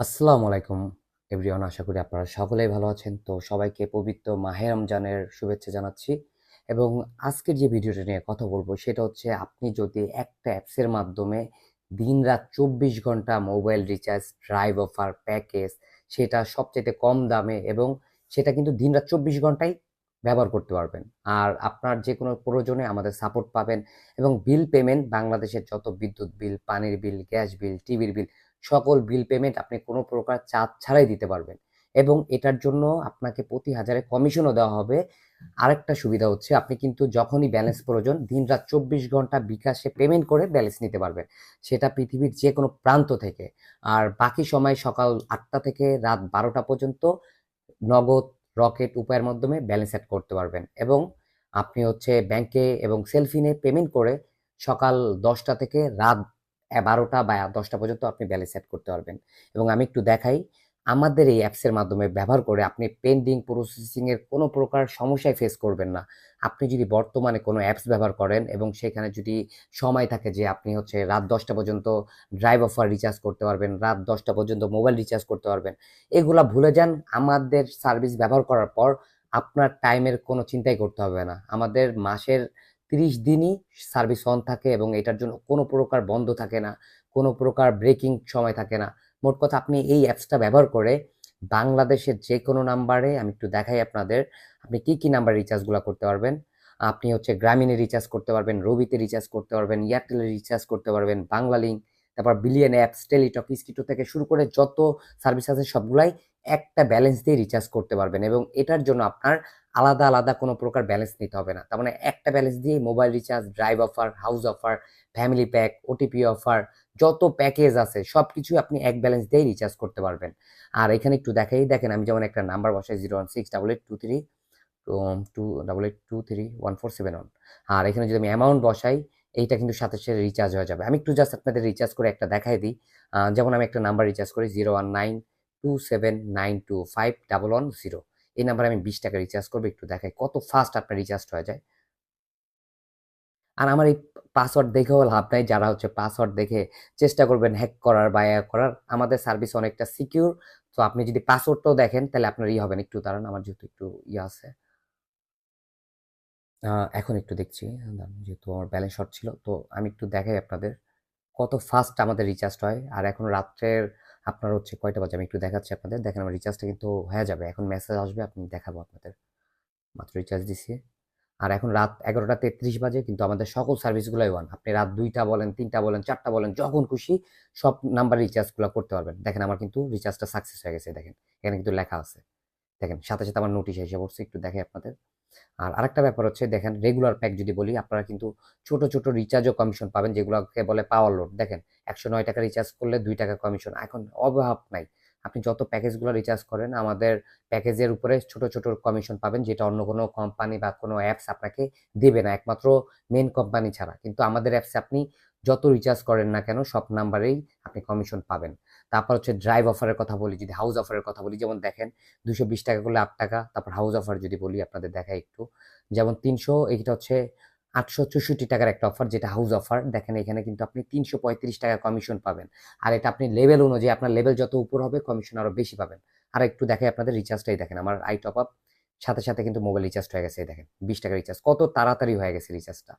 আসসালামু আলাইকুম এভরিওয়ান আশা করি আপনারা সকলেই ভালো আছেন। তো সবাইকে পবিত্র মাহে রমজানের শুভেচ্ছা জানাচ্ছি এবং আজকের যে ভিডিওটা নিয়ে কথা বলব সেটা হচ্ছে আপনি যদি একটা অ্যাপসের মাধ্যমে দিন রাত চব্বিশ ঘণ্টা mobile recharge drive offer package সেটা সবচেয়ে কম দামে এবং সেটা কিন্তু দিন রাত চব্বিশ ঘন্টাই ব্যবহার করতে পারবেন। আর আপনার যে কোনো প্রয়োজনে আমাদের সাপোর্ট পাবেন এবং বিল পেমেন্ট বাংলাদেশের যত বিদ্যুৎ বিল পানির বিল গ্যাস বিল টিভির বিল সকল বিল পেমেন্ট আপনি কোনো প্রকার চার্জ ছাড়াই দিতে পারবেন। এবং এটার জন্য আপনাকে প্রতি হাজারে কমিশনও দেওয়া হবে। আরেকটা সুবিধা হচ্ছে, আপনি কিন্তু যখনই ব্যালেন্স প্রয়োজন দিন রাত চব্বিশ ঘণ্টা বিকাশে পেমেন্ট করে ব্যালেন্স নিতে পারবেন। সেটা পৃথিবীর যে কোনো প্রান্ত থেকে। আর বাকি সময় সকাল আটটা থেকে রাত বারোটা পর্যন্ত নগদ, রকেট, উপায়ের মাধ্যমে ব্যালেন্স অ্যাড করতে পারবেন। এবং আপনি হচ্ছে ব্যাংকে এবং সেলফিনে পেমেন্ট করে সকাল দশটা থেকে রাত বারোটা বা দশটা পর্যন্ত আপনি ব্যালেন্স সেট করতে পারবেন। এবং আমি একটু দেখাই, আমাদের এই অ্যাপসের মাধ্যমে ব্যবহার করে আপনি পেন্ডিং প্রসেসিংয়ের কোনো প্রকার সমস্যায় ফেস করবেন না। আপনি যদি বর্তমানে কোনো অ্যাপস ব্যবহার করেন এবং সেখানে যদি সময় থাকে যে আপনি হচ্ছে রাত দশটা পর্যন্ত ড্রাইভ অফার রিচার্জ করতে পারবেন, রাত দশটা পর্যন্ত মোবাইল রিচার্জ করতে পারবেন, এগুলা ভুলে যান। আমাদের সার্ভিস ব্যবহার করার পর আপনার টাইমের কোনো চিন্তাই করতে হবে না। আমাদের মাসের তিরিশ দিনই সার্ভিস অন থাকে এবং এটার জন্য কোনো প্রকার বন্ধ থাকে না, কোনো প্রকার ব্রেকিং সময় থাকে না। মোট কথা আপনি এই অ্যাপসটা ব্যবহার করে বাংলাদেশের যে কোনো নাম্বারে আমি একটু দেখাই আপনাদের, আপনি কি কি নাম্বার রিচার্জগুলো করতে পারবেন? আপনি হচ্ছে গ্রামীণে রিচার্জ করতে পারবেন রবিতে রিচার্জ করতে পারবেন এয়ারটেলে রিচার্জ করতে পারবেন বাংলা লিঙ্ক তারপর বিলিয়ন অ্যাপস টেলিটক স্কিটো থেকে শুরু করে যত সার্ভিস আছে সবগুলাই একটা ব্যালেন্স দিয়ে রিচার্জ করতে পারবেন এবং এটার জন্য আপনার আলাদা আলাদা কোনো প্রকার ব্যালেন্স নিতে হবে না। তার মানে একটা ব্যালেন্স দিয়ে mobile recharge drive offer house offer family pack OTP offer যত প্যাকেজ আছে সব কিছুই আপনি এক ব্যালেন্স দিয়েই রিচার্জ করতে পারবেন। আর এখানে একটু দেখাই, দেখেন আমি যেমন একটা নাম্বার বসাই zero one six double eight two three two double eight two three one four seven one আর এখানে যদি আমি অ্যামাউন্ট বসাই এইটা কিন্তু সাথে সাথে রিচার্জ হয়ে যাবে। আমি একটু জাস্ট আপনাদের রিচার্জ করে একটা দেখাই দিই। যেমন আমি একটা নাম্বার রিচার্জ করি zero one nine two seven nine two five double one zero এই নাম্বারে আমি বিশ টাকা রিচার্জ করব, একটু দেখাই কত ফাস্ট আপনার রিচার্জ হয়ে যায়। আর আমার এই পাসওয়ার্ড দেখেও লাভ নাই, যারা হচ্ছে পাসওয়ার্ড দেখে চেষ্টা করবেন হ্যাক করার বা ইয়া করার, আমাদের সার্ভিস অনেকটা সিকিউর তো আপনি যদি পাসওয়ার্ডটাও দেখেন, তাহলে আপনার ই হবেন একটু দাঁড়ান, আমার যেহেতু একটু ইয়ে আছে। এখন একটু দেখছি যেহেতু আমার ব্যালেন্স শর্ট ছিল, তো আমি একটু দেখাই আপনাদের কত ফাস্ট আমাদের রিচার্জ হয়। আর এখন রাত্রের আপনার হচ্ছে কয়টা বাজে? আমি একটু দেখাচ্ছি আপনাদের। দেখেন আমার রিচার্জটা কিন্তু হয়ে যাবে। এখন মেসেজ আসবে আপনি দেখাবো আপনাদের। মাত্র রিচার্জ দিছি। আর এখন রাত এগারোটা তেত্রিশ বাজে, কিন্তু আমাদের সকল সার্ভিসগুলোই ওয়ান আপনি রাত দুইটা বলেন, তিনটা বলেন, চারটা বলেন, যখন খুশি সব নাম্বার রিচার্জগুলো করতে পারবেন। দেখেন আমার কিন্তু রিচার্জটা সাকসেস হয়ে গেছে, দেখেন। এখানে কিন্তু লেখা আছে। দেখেন, সাথে সাথে আমার নোটিশ এসে পড়ছে, একটু দেখে আপনাদের। আর আরেকটা ব্যাপার হচ্ছে, দেখেন রেগুলার প্যাক যদি বলি, আপনারা কিন্তু ছোট ছোট রিচার্জও কমিশন পাবেন, যেগুলোকে বলে পাওয়ার লোড দেখেন, একশো নয় টাকা রিচার্জ করলে দুই টাকা কমিশন এখন অভাব নাই। আপনি যত প্যাকেজগুলো রিচার্জ করেন, আমাদের প্যাকেজের উপরে ছোট ছোট কমিশন পাবেন, যেটা অন্য কোনো কোম্পানি বা কোনো অ্যাপস আপনাকে দেবে না, একমাত্র মেন কোম্পানি ছাড়া। কিন্তু আমাদের অ্যাপসে আপনি যত রিচার্জ করেন না কেন সব নাম্বারেই আপনি কমিশন পাবেন। তারপর হচ্ছে ড্রাইভ অফারের কথা বলি, যদি হাউস অফারের কথা বলি, যেমন দেখেন দুশো বিশ টাকা করলে আট টাকা, তারপর হাউস অফার যদি বলি আপনাদের দেখাই একটু। যেমন তিনশো, এইটা হচ্ছে আটশো চৌষট্টি টাকার একটা অফার যেটা হাউস অফার দেখেন এখানে কিন্তু আপনি তিনশো পঁয়ত্রিশ টাকা কমিশন পাবেন। আর এটা আপনি লেভেল অনুযায়ী, আপনার লেভেল যত উপর হবে কমিশন আরও বেশি পাবেন। আর একটু দেখে আপনাদের রিচার্জটাই দেখেন, আমার আই টপ আপ সাথে সাথে কিন্তু মোবাইল রিচার্জ হয়ে গেছে দেখেন, বিশ টাকা রিচার্জ কত তাড়াতাড়ি হয়ে গেছে রিচার্জটা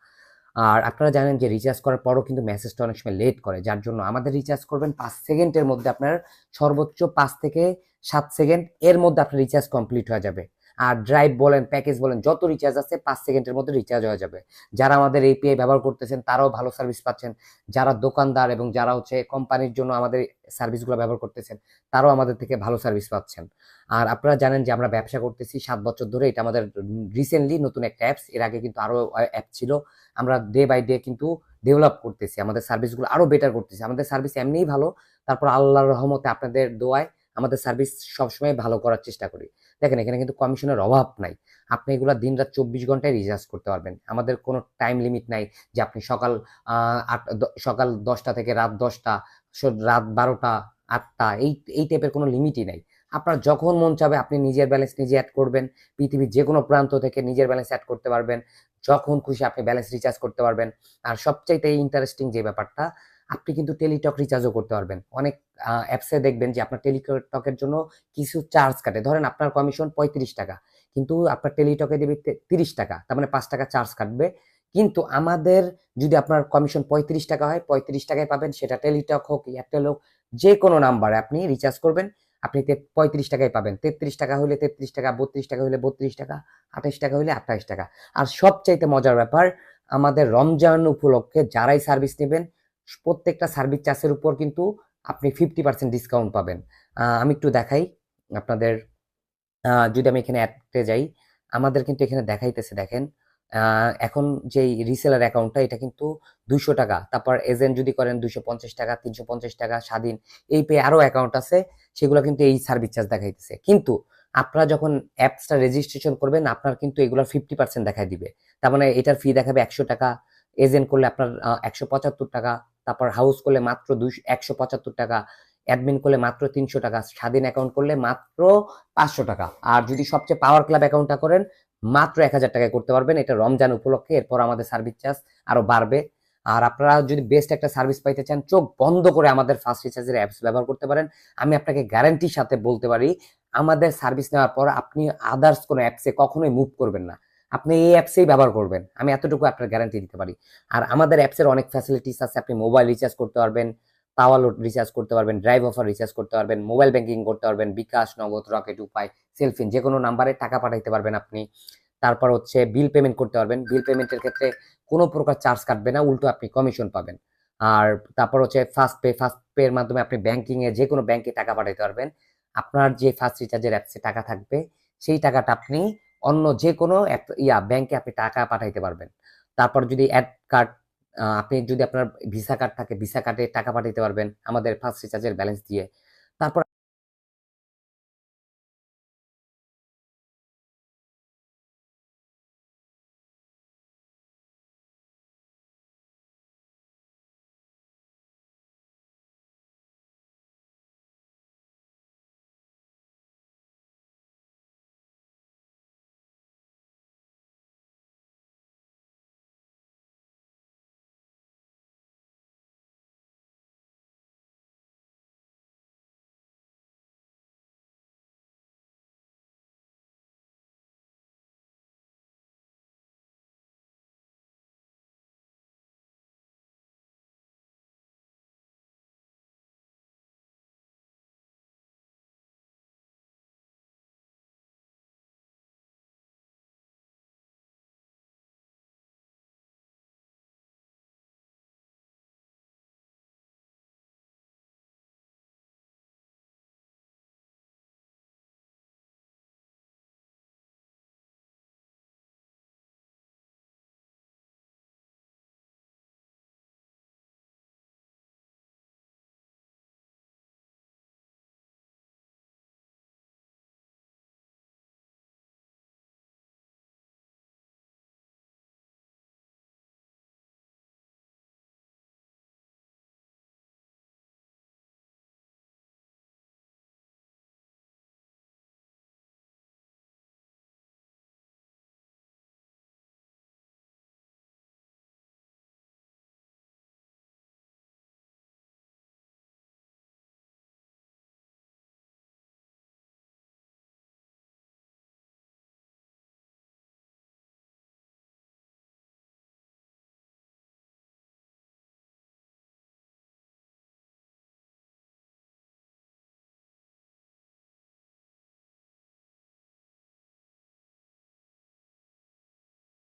আর আপনারা জানেন যে রিচার্জ করার পরও কিন্তু মেসেজটা অনেক সময় লেট করে, যার জন্য আমাদের রিচার্জ করবেন পাঁচ সেকেন্ডের মধ্যে আপনার সর্বোচ্চ পাঁচ থেকে সাত সেকেন্ড এর মধ্যে আপনার রিচার্জ কমপ্লিট হয়ে যাবে। আর ড্রাইভ বলেন প্যাকেজ বলেন, যত রিচার্জ আছে পাঁচ সেকেন্ডের মধ্যে রিচার্জ হয়ে যাবে। যারা আমাদের এপিআই ব্যবহার করতেছেন, তারাও ভালো সার্ভিস পাচ্ছেন। যারা দোকানদার এবং যারা হচ্ছে কোম্পানির জন্য আমাদের সার্ভিসগুলো ব্যবহার করতেছেন, তারাও আমাদের থেকে ভালো সার্ভিস পাচ্ছেন। আর আপনারা জানেন যে আমরা ব্যবসা করতেছি সাত বছর ধরে, এটা আমাদের রিসেন্টলি নতুন একটা অ্যাপস এর আগে কিন্তু আরও অ্যাপ ছিল। আমরা ডে বাই ডে কিন্তু ডেভেলপ করতেছি, আমাদের সার্ভিসগুলো আরও বেটার করতেছি। আমাদের সার্ভিস এমনিই ভালো, তারপর আল্লাহর রহমতে আপনাদের দোয়ায় আমাদের সার্ভিস সবসময় ভালো করার চেষ্টা করি। দেখেন, এখানে কিন্তু কমিশনের অভাব নাই। আপনি এগুলো দিন রাত চব্বিশ ঘন্টায় রিচার্জ করতে পারবেন। আমাদের কোনো টাইম লিমিট নাই যে আপনি সকাল আট সকাল দশটা থেকে রাত দশটা রাত বারোটা, আটটা, এই এই টাইপের কোনো লিমিটই নাই। আপনার যখন মন চাবে আপনি নিজের ব্যালেন্স নিজে অ্যাড করবেন। পৃথিবীর যে কোনো প্রান্ত থেকে নিজের ব্যালেন্স অ্যাড করতে পারবেন। যখন খুশি আপনি ব্যালেন্স রিচার্জ করতে পারবেন। আর সবচাইতে ইন্টারেস্টিং যে ব্যাপারটা আপনি কিন্তু টেলিটক রিচার্জও করতে পারবেন। অনেক অ্যাপসে দেখবেন যে আপনার টেলিটকের জন্য কিছু চার্জ কাটে। ধরেন আপনার কমিশন পঁয়ত্রিশ টাকা, কিন্তু আপনার টেলিটকে দেবে তিরিশ টাকা, তার মানে পাঁচ টাকা চার্জ কাটবে। কিন্তু আমাদের যদি আপনার কমিশন পঁয়ত্রিশ টাকা হয়, পঁয়ত্রিশ টাকায় পাবেন, সেটা টেলিটক হোক, এয়ারটেল হোক যে কোনো নাম্বারে আপনি রিচার্জ করবেন। আপনি পঁয়ত্রিশ টাকায় পাবেন। তেত্রিশ টাকা হলে তেত্রিশ টাকা, বত্রিশ টাকা হলে বত্রিশ টাকা, আঠাশ টাকা হলে আঠাশ টাকা। আর সবচাইতে মজার ব্যাপার, আমাদের রমজান উপলক্ষে যারাই সার্ভিস নেবেন প্রত্যেকটা সার্ভিস চার্জের উপর কিন্তু আপনি ফিফটি পার্সেন্ট ডিসকাউন্ট পাবেন। আমি একটু দেখাই আপনাদের। যদি আমি এখানে অ্যাডতে যাই, আমাদের কিন্তু এখানে দেখাইতেছে, দেখেন। এখন যে রিসেলার অ্যাকাউন্টটা এটা কিন্তু দুইশো টাকা। তারপর এজেন্ট যদি করেন, দুইশো পঞ্চাশ টাকা, তিনশো পঞ্চাশ টাকা, স্বাধীন। এই পে আরও অ্যাকাউন্ট আছে, সেগুলো কিন্তু এই সার্ভিস চার্জ দেখাইতেছে। কিন্তু আপনারা যখন অ্যাপসটা রেজিস্ট্রেশন করবেন, আপনার কিন্তু এগুলোর ফিফটি পার্সেন্ট দেখাই দিবে। তার মানে এটার ফি দেখাবে একশো টাকা। এজেন্ট করলে আপনার একশো পঁচাত্তর টাকা। তারপর হাউস করলে মাত্র দুইশো, একশো পঁচাত্তর টাকা অ্যাডমিন করলে মাত্র তিনশো টাকা, স্বাধীন অ্যাকাউন্ট করলে মাত্র পাঁচশো টাকা। আর যদি সবচেয়ে পাওয়ার ক্লাব অ্যাকাউন্টটা করেন, মাত্র এক হাজার টাকায় করতে পারবেন। এটা রমজান উপলক্ষে, এরপর আমাদের সার্ভিস চার্জ আরও বাড়বে। আর আপনারা যদি বেস্ট একটা সার্ভিস পাইতে চান, চোখ বন্ধ করে আমাদের ফার্স্ট রিচার্জের অ্যাপস ব্যবহার করতে পারেন। আমি আপনাকে গ্যারান্টির সাথে বলতে পারি, আমাদের সার্ভিস নেওয়ার পর আপনি আদার্স কোনো অ্যাপসে কখনোই মুভ করবেন না। আপনি এই অ্যাপসেই ব্যবহার করবেন। আমি এতটুকু আপনার গ্যারান্টি দিতে পারি। আর আমাদের অ্যাপসের অনেক ফ্যাসিলিটিস আছে। আপনি মোবাইল রিচার্জ করতে পারবেন পাওয়ার লোড রিচার্জ করতে পারবেন ড্রাইভ অফার রিচার্জ করতে পারবেন মোবাইল ব্যাংকিং করতে পারবেন, বিকাশ, নগদ রকেট উপায় সেলফিন যে কোনো নাম্বারে টাকা পাঠাইতে পারবেন আপনি। তারপর হচ্ছে বিল পেমেন্ট করতে পারবেন। বিল পেমেন্টের ক্ষেত্রে কোনো প্রকার চার্জ কাটবে না, উল্টো আপনি কমিশন পাবেন। আর তারপর হচ্ছে ফার্স্ট পে ফার্স্ট পে এর মাধ্যমে আপনি ব্যাংকিং এ যে কোনো ব্যাংকে টাকা পাঠাইতে পারবেন। আপনার যে ফার্স্ট রিচার্জের অ্যাপসে টাকা থাকবে, সেই টাকাটা আপনি অন্য যে কোনো এক, ইয়া ব্যাংকে আপনি টাকা পাঠাইতে পারবেন। তারপর যদি অ্যাড কার্ড আপনি যদি আপনার ভিসা কার্ড থাকে ভিসা কার্ডে টাকা পাঠাইতে পারবেন আমাদের ফার্স্ট রিচার্জের ব্যালেন্স দিয়ে। তারপর